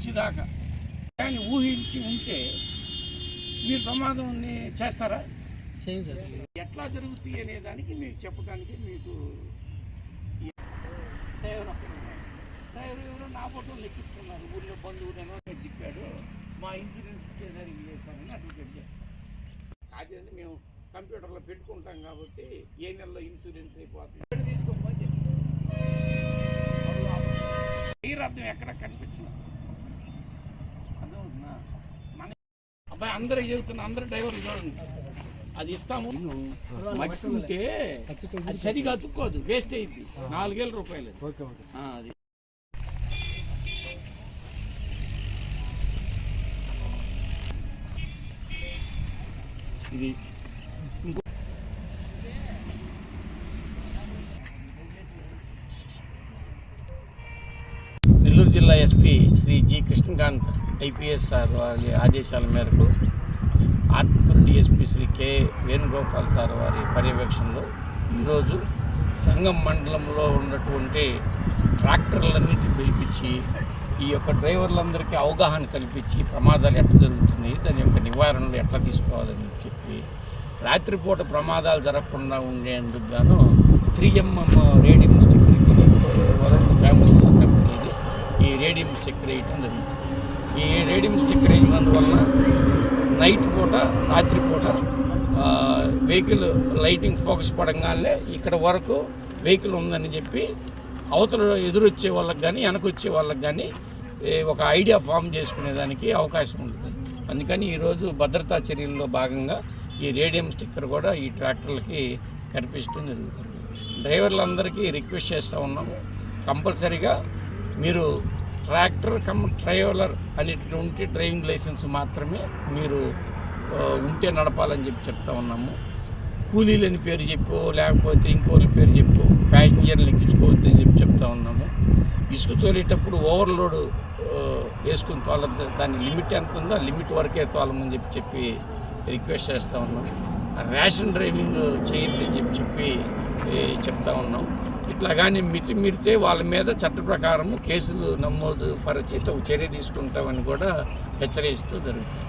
వచ్చేదాకా. కానీ ఊహించి ఉంటే మీరు ప్రమాదం చేస్తారా? ఎట్లా జరుగుతాయి అనే దానికి మీకు చెప్పడానికి మీకు డ్రైవర్. డ్రైవర్ ఎవరో నా ఫోటో లెక్కించుకున్నారు. ఊళ్ళో బంధువులను తిప్పాడు మా ఇన్సూరెన్స్ ఇచ్చేసరికి చేశారని అడ్వకేట్ చెప్పారు అదేంటి మేము కంప్యూటర్లో పెట్టుకుంటాం కాబట్టి ఏ నెలలో ఇన్సూరెన్స్ అయిపోతుంది? తీసుకోమని చెప్పారు. ఈ అర్థం ఎక్కడ కనిపించింది అబ్బాయి అందరూ చెబుతున్నా అందరూ డ్రైవర్లు చూడండి అది ఇస్తాము. మట్టి ఉంటే అది సరిగా అతుక్కోదు వేస్ట్ అయింది నాలుగేల రూపాయలు అది. ఇది నెల్లూరు జిల్లా SP Shri G Krishnakanth. IPS sir వారి ఆదేశాల మేరకు Atmakur DSP Shri K Venugopal sir వారి పర్యవేక్షణలో ఈరోజు సంగం మండలంలో ఉన్నటువంటి ట్రాక్టర్లన్నింటినీ పిలిపించి ఈ యొక్క డ్రైవర్లందరికీ అవగాహన కల్పించి ప్రమాదాలు ఎట్లా జరుగుతున్నాయి దాని యొక్క నివారణలు ఎట్లా తీసుకోవాలని చెప్పి రాత్రిపూట ప్రమాదాలు జరగకుండా ఉండేందుకు గాను three mm radium sticker world famous company ఈ రేడియం స్టిక్కర్ వేయటం జరుగుతుంది. ఈ రేడియం స్టిక్కర్ వేసినందువలన నైట్ పూట రాత్రి పూట వెహికల్ లైటింగ్ ఫోకస్ పడంగానే ఇక్కడ వరకు వెహికల్ ఉందని చెప్పి అవతల ఎదురొచ్చే వాళ్ళకి కానీ వెనకొచ్చే వాళ్ళకి కానీ ఒక ఐడియా ఫామ్ చేసుకునేదానికి అవకాశం ఉంటుంది. అందుకని ఈరోజు భద్రతా చర్యల్లో భాగంగా ఈ రేడియం స్టిక్కర్ కూడా ఈ ట్రాక్టర్లకి కనిపించడం జరుగుతుంది. డ్రైవర్లందరికీ రిక్వెస్ట్ చేస్తూ ఉన్నాము. కంపల్సరీగా మీరు ట్రాక్టర్ కమ్ ట్రైవలర్ అనేటువంటి డ్రైవింగ్ లైసెన్స్ మాత్రమే మీరు ఉంటే నడపాలని చెప్పి చెప్తా ఉన్నాము. కూలీలని పేరు చెప్పు లేకపోతే ఇంకోళ్ళ పేరు చెప్పు ప్యాసింజర్లు ఎక్కించుకోవద్దు అని చెప్పి చెప్తా ఉన్నాము. ఇసుక తోలేటప్పుడు ఓవర్లోడ్ వేసుకుని తోలద్దు దాని లిమిట్ ఎంత ఉందో ఆ లిమిట్ వరకే తోలమని చెప్పి చెప్పి రిక్వెస్ట్ చేస్తూ ఉన్నాం. ర్యాషన్ డ్రైవింగ్ చేయొద్దని చెప్పి చెప్పి చెప్తా ఉన్నాం. ఇట్లా కానీ మితిమీరితే వాళ్ళ మీద చట్ట ప్రకారము కేసులు నమోదు పరిచి చర్య తీసుకుంటామని కూడా హెచ్చరిస్తూ జరుగుతుంది.